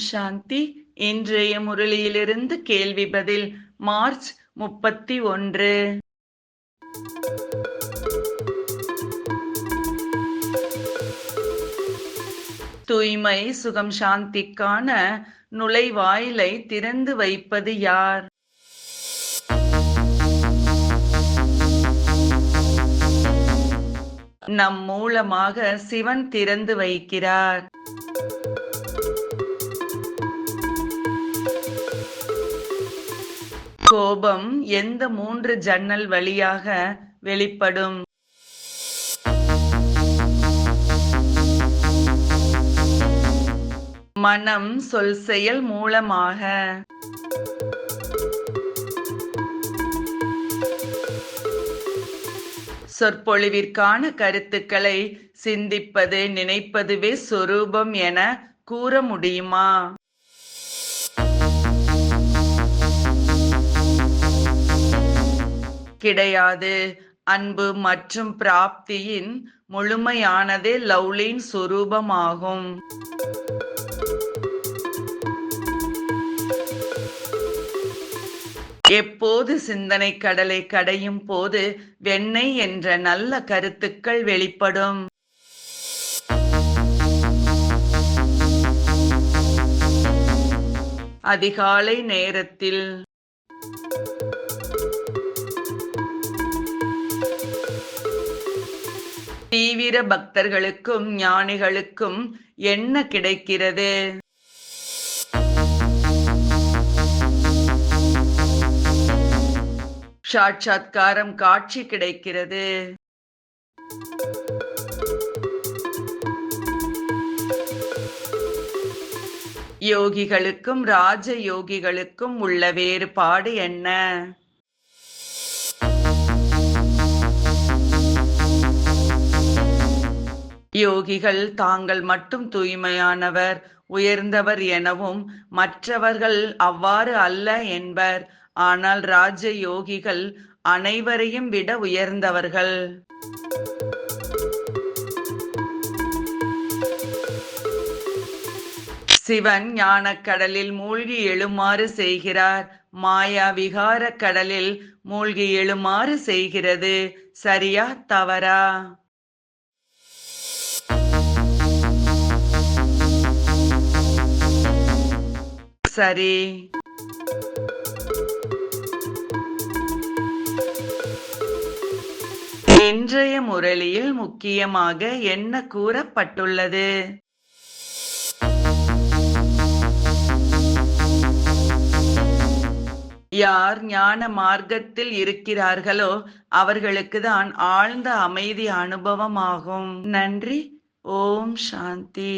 சாந்தி இன்றைய முரளியிலிருந்து கேள்வி பதில் மார்ச் முப்பத்தி ஒன்று. தூய்மை சுகம் சாந்திக்கான நுழைவாயிலை திறந்து வைப்பது யார்? நம் மூலமாக சிவன் திறந்து வைக்கிறார். கோபம் எந்த மூன்று ஜன்னல் வழியாக வெளிப்படும்? மனம் சொல் செயல் மூலமாக. சொற்பொழிவிற்கான கருத்துக்களை சிந்திப்பது நினைப்பதுவே சொரூபம் என கூற முடியுமா? கிடையாது. அன்பு மற்றும் பிராப்தியின் முழுமையானதே லவ்லின் சொரூபமாகும். எப்போது சிந்தனை கடலை கடையும் போது வெண்ணெய் என்ற நல்ல கருத்துக்கள் வெளிப்படும். அதிகாலை நேரத்தில் தீவிர பக்தர்களுக்கும் ஞானிகளுக்கும் என்ன கிடைக்கிறது? சாட்சாத்காரம் காட்சி கிடைக்கிறது. யோகிகளுக்கும் ராஜ யோகிகளுக்கும் உள்ள வேறுபாடு என்ன? யோகிகள் தாங்கள் மட்டும் தூய்மையானவர் உயர்ந்தவர் எனவும் மற்றவர்கள் அவ்வாறு அல்ல என்பர். ஆனால் ராஜ யோகிகள் அனைவரையும் விட உயர்ந்தவர்கள். சிவன் ஞானக் கடலில் மூழ்கி எழுமாறு செய்கிறார். மாயா விகாரக் கடலில் மூழ்கி எழுமாறு செய்கிறது. சரியா தவறா? சரி. இன்றைய முரளியில் முக்கியமாக என்ன கூறப்பட்டுள்ளது? யார் ஞான மார்க்கத்தில் இருக்கிறார்களோ அவர்களுக்கு தான் ஆழ்ந்த அமைதி அனுபவமாகும். நன்றி. ஓம் சாந்தி.